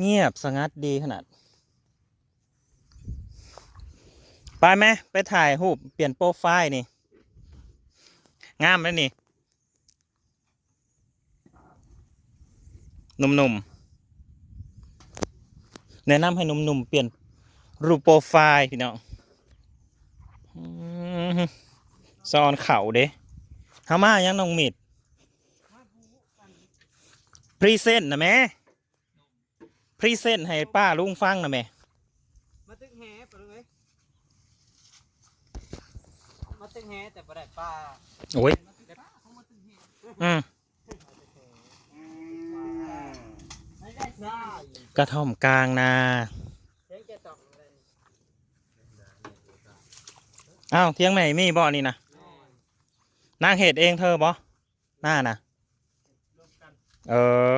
เงียบสงัดดีขนาด ไปไหมไปถ่ายรูปเปลี่ยนโปรไฟล์นี่ งามแล้วนี่หนุ่มๆ แนะนำให้หนุ่มๆ เปลี่ยนรูปโปรไฟล์พี่น้องอืมซอนเข่าเด้ฮามายังน้องมิด พรีเซนต์นะแม่ รีเซนต์ให้ป้าลุงฟังนะแม่มาตึกแฮปะลุงเอ้ยมาตึกแฮแต่บ่ได้ปลาโอ้ยแต่เขามาตึกแฮอืมไม่ได้ใช่กระท่อมกลางนาเสียงจะตอกอะไรอ้าวเที่ยงไหนมีบ่อนี่นะนางเหตุเองเธอบ่หน้านะเออ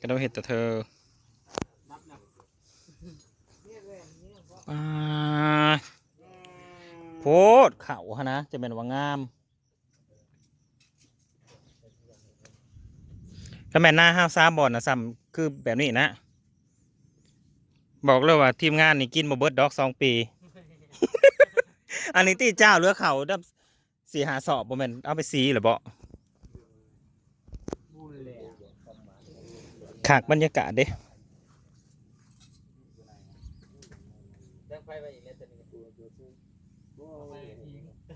ก็ต้องเห็ดแต่เธอ นับนับเนี่ยเว้ยเนี่ยบ่ อ่าโพดเข่าฮะนะจะเป็นว่างามก็แม่นหน้าห้าวซาบอนนะซ้ำคือแบบนี้นะ บอกเลยว่าทีมงานนี่กินมาเบิดดอกสองปี อันนี้ตีเจ้าเหลือเขาดับสี่หาสอบบ่แม่นเอาไปสีหรือบ่บูนเลยอะขากบรรยากาศเด้ ดังไฟไปอีกแล้วจะมีตัวตัวซึ่งโอ้ยลืมโทรศัพท์อีกเลย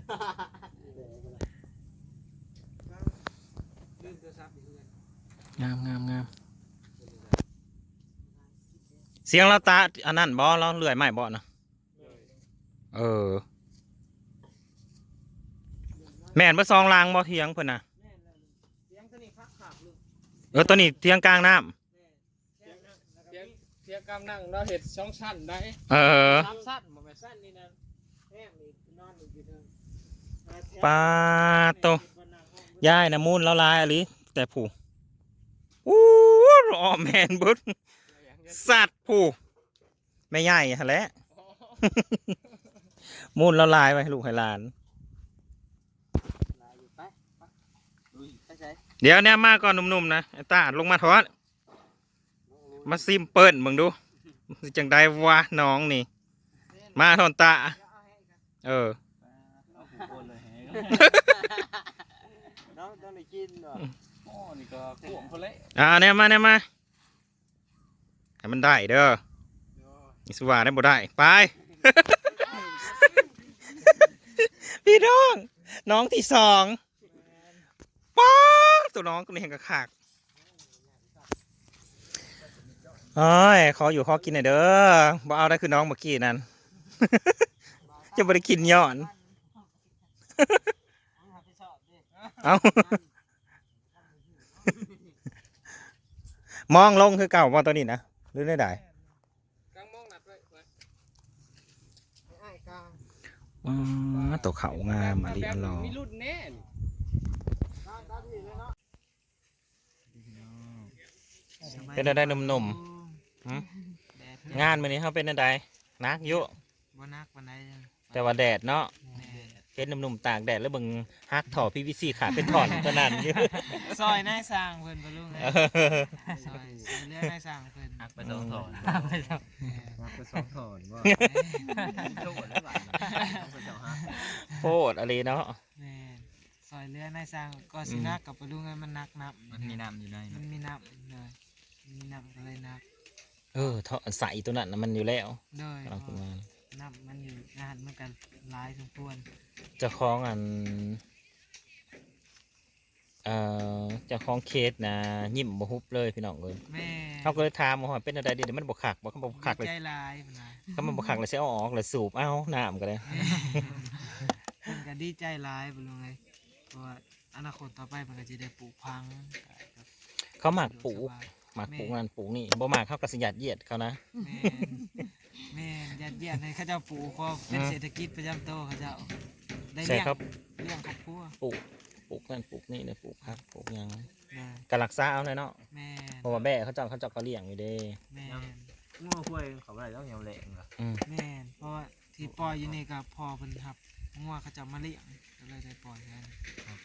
งามงามงามเสียงเราตาอันนั้นบ่เราเลื่อยไม้บ่นะเออ แม่นบ่ซองลางบ่เทียงเพิ่นน่ะแม่นแล้วเสียงตัวนี้คักคักลูกเออตัวนี้เทียงกลางน้ำแม่เสียงแล้วก็มีเสียงกำนั่งเราเห็ดสองชั้นได้เออสามสั้นบ่แม่นสั้นนี่นะแม่มีนอนอยู่ที่ เทิงปาโตย่ายนะมูลแล้วลายอะลิแต่ผู้อู้รอแมนเบิดสัตว์ผู้ไม่ใหญ่ฮะแหละมูลแล้วลายไว้ให้ลูกให้หลาน เดี๋ยวเนี่ยมาก่อนหนุ่มๆนะไอ้ตาลงมาทอดมาซิมเปิลมึงดู จังได้วะน้องนี่ มาทอนตา เออ น้องต้องได้กินเหรออ๋อนี่ก็ขวงพอแล้วอ่าเนี่ยมาเนี่ยมาให้มันได้เด้ออิสวาได้บ่ได้ ไป พี่น้อง น้องที่สองป๊าดตัวน้องคนนี้เห็นกระขากเอ้ยขออยู่ขอกินหน่อยเด้อบ่เอาได้คือน้องเมื่อกี้นั่นจะบ่ได้กินย้อน เอามองลงคือเก่าว่าตัวนี้นะหรือได้ได้กลางมองหนักเลยไปไอ้กลางอ๋อตัวเขางามอะลิอัลลอมีรุ่นแน่นตาตาดีเลยเนาะเป็นอะไรหนุ่มๆหืมงานมื้อนี้เขาเป็นอะไรนักอยุบ่นักปานใดแต่ว่าแดดเนาะแน่เห็นหนุ่มๆตากแดดแล้วเบิ่งฮักถอพีวีซีขาดเป็นถอนตัวนั้นอยู่ ซอยนายสร้างเพิ่นบ่ลุงเออซอยซอยเรือนายสร้างเพิ่นหักไปสองถอนไปสองหักไปสองถอนว่าโจดแล้วบ้านไปเจ้าฮักโคตรอะไรเนาะแม่นซอยเรือนายสร้างก็สินักกับบ่ลุงมันนักนับมันมีน้ำอยู่ในมันมีน้ำเลยมีน้ำอะไรนักเออท่อใสตัวนั้นน่ะมันอยู่แล้วโดยกำลังทำงา นน้ำมันอยู่งานมันกันหลายสมควรเจ้าของอันเอ่อเจ้าของเคสนะยิ้มบ่ฮุบเลยพี่น้องเลยแม่เขาก็เลยถามว่าเป็นอะไรดีเดี๋ยวมันบกขักบอกเขาบอกขักเลยใจลายพุ่นน่ะถ้ามันบกขักเลยใช้เอาออกเลยสูบเอาน้ำก็ได้ เพิ่นก็ดีใจหลายบ่ลุงเอ้ยเพราะว่าอนาคตต่อไปมันก็จะได้ปลูกพังเขาหมักปลูกหมักปลูกงานปลูกนี่บ่หมักเขากระสยัดเยียดเขานะแม่น แม่นยัดเยียดให้เขาเจ้าปลูกเพราะเป็นอืมเศรษฐกิจประจำตัวเขาเจ้าได้ใช่เลี้ยงครับเลี้ยงครอบครัวปลูกปลูกนั่นปลูกนี่เนี่ยปลูกผักปลูกหยังได้กะรักษาเอาเลยเนาะแม่นเพราะว่าแบ่เขาเจ้าเขาเจ้าก็เลี้ยงอยู่เด้แม่นงัวคุ้ยเขาอะไรต้องยำแหลงเหรออืมแม่นเพราะว่าที่ปล่อยอยู่นี่ก็พอเพิ่นครับงัวเขาเจ้ามาเลี้ยงก็เลยได้ปล่อยกัน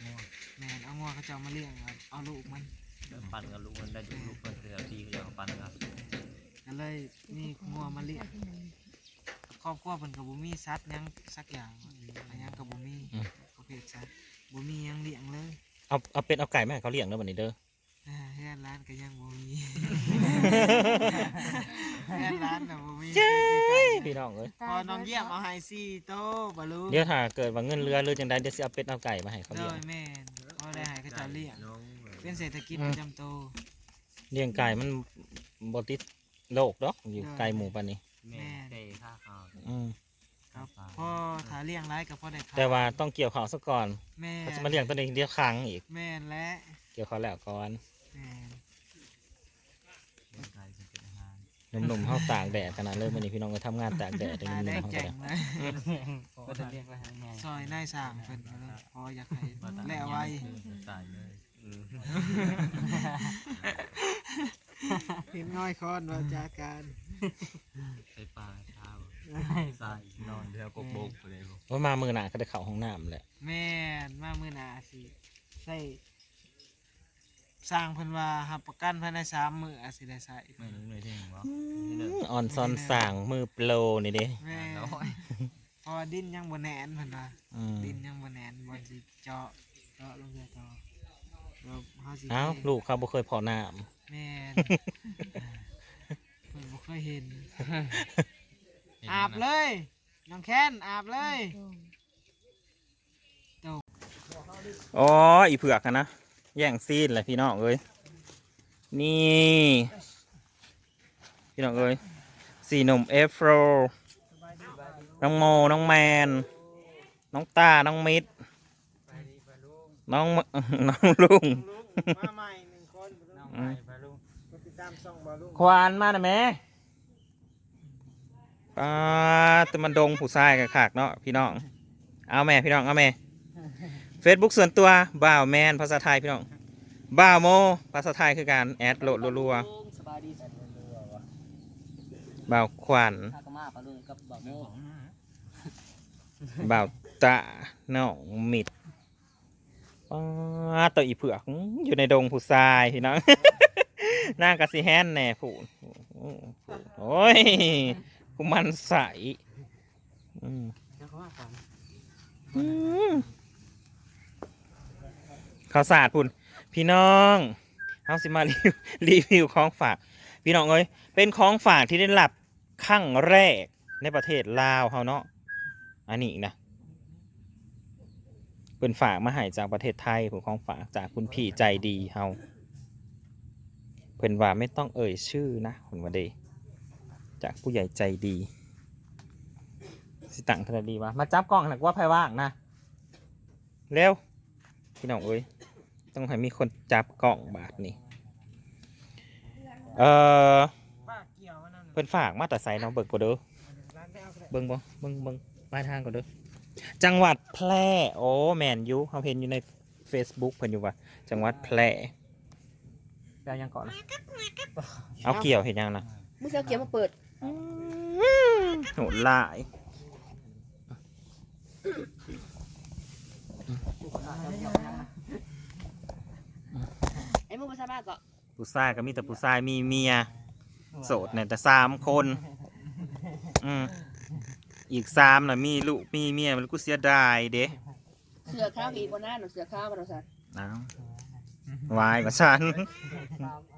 งัวแม่นเอางัวเขาเจ้ามาเลี้ยงครับเอาลูกมันปั่นกับลูกมันได้อยู่ลูกมันเสียทีก็อยากปั่นครับ ก็เลยมีงัวมาเลี้ยงครอบครัวเพิ่นก็บ่มีสัตว์หยังสักอย่างอะไรหยังก็บ่มีประเภทสัตว์บ่มีหยังเลี้ยงเลยเอาเอาเป็ดเอาไก่มาให้เขาเลี้ยงเด้อบัดนี้เด้อ อ่าเฮือนร้านก็ยังบ่มีเฮือนร้านน่ะบ่มีพี่น้องเอ้ยพอน้องเยี่ยมเอาให้4โตบ่รู้เดี๋ยวถ้าเกิดว่าเงินเรือหรือจังใดเดี๋ยวสิเอาเป็ดเอาไก่มาให้เขาโดเลี้ยง ยแม่นพอได้ให้เขาเจ้าเลี้ยงน้องเป็นเศรษฐกิจประจำโตวเลี้ยงไก่มันบ่ติด โรคดอกอยู่ไก่หมูปานนี้ แม่เตะข้าข้าวอืมครับพอถ้าเลี้ยงหลายก็พอได้ขายแต่ว่าต้องเกี่ยวข้าวซะก่อนแม่เขาจะมาเลี้ยงตัวนี้เดียวครั้งอีก แม่นและเกี่ยวข้าวแล้วก่อนแม่นไก่เป็นอาหารหนุ่มๆเฮาตากแดดขนาดเลยมื้อนี้พี่น้องก็ทำงานตากแดดได้ตาหแดนุ่งมๆเฮาแจ่ก็งได้เลยก็จะเรียกว่าไงซอยนายสร้างเพิ่นก็เลยพออยากให้และไว้ใส่เลย เห็นน้อยคอนว่าจากการใส่ปลาเช้าใส่นอนเดี๋ยวกบกไปเลยว่ามามื้อหน้าก็ได้เข้าห้องน้ำแหละแม่นมามื้อหน้าสิใส่สร้างเพิ่นว่ารับประกันภายใน3มื้ออาจสิได้ใช้ไม่รู้เลยที่หนึ่งวะออนซอนสั่งมือโปรนี่เด้แม่น้อยเพราะว่าดินยังบ่แน่นเพิ่นว่า อืมดินยังบ่แน่นบ่สิเจาะเจาะลงไปต่อแล้วเฮาสิเอ้าลูกเขาบ่เคยพอน้ แม่นเพิ่นบ่เคยเห็น อาบเลย น้องแค้นอาบเลยำอ๋ออีเผือกอะนะแย่งซีนเลยพี่น้องเอ้ยนี่ พี่น้องเอ้ยสี่หนุ่มเอฟโรน้องโมน้องแมน น้องตาน้องมิดน้องน้องลุงมาใหม่หนึ่งคนน้ องไก่ไปลูกติดตามช่องบอลลูนควานมาหน่อยแม่ป้าแตะมันดงผู้ชายกันขากเนาะพี่น้อง เอาแม่พี่น้องเอาแม่ Facebook ส่วนตัวบ่าวแมนภาษาไทยพี่น้องบ่าวโม ภาษาไทยคือการแอดโหลดรัวสบายดีสัตว์ๆบ่าวขวัญข้ากมาปลาลุงกับบ่าวโมบ่าวตาน้องมิด ป้าตัวอีเผือกอยู่ในดงผู้ชายพี่น้องหน้ากะสิแฮนแน่ผู้โอ้ยกูมันใสอืมเดี๋ยวเขามาก่อนอืมข้าวสารพุ่นพี่น้องเฮาสิมารีวิวรีวิวของฝาก พี่น้องเอ้ยเป็นของฝากที่ได้รับครั้งแรกในประเทศลาวเฮาเนาะอันนี้นะ เป็นฝากมาให้จากประเทศไทยผมของฝากจากคุณพี่ใจดีเฮาเพิ่นว่าไม่ต้องเอ่ยชื่อนะคนว่าเดจากผู้ใหญ่ใจดี สิตังทะดีวะมาจับกล้องหนักว่าไพ่ว่างนะเร็วพี่น้องเอ้ยต้องให้มีคนจับกล้องบาทนี่เออเกี่ยวมันนั่นเพิ่นฝากมาแต่ใส่น้องเบิกก่อนเด้อเบิ่งบ่เบิ่งเบิ่งปลาทางก่อนเด้อ จังหวัดแพร่ โอ้แมนยูเขาเห็นอยู่ใน Facebook เพิ่นอยู่ว่า จังหวัดแพร่แปลยังก่อนนะเอาเกี่ยวเห็นยังนะมึงจะเอาเกียร์มาเปิดโหดหลายไอ้มึงภาษาบ้านก็ผู้ชายก็มีแต่ผู้ชายมีเมีย โสดเนี่ยแต่สามคน อืม อีกสามน่ะมีลูกมีเมียมันกูเสียดายเด้เสือข้าวอีกวันหน้าหนูเสือข้าวมาเราสัตว์น้าววายกว่าฉันเ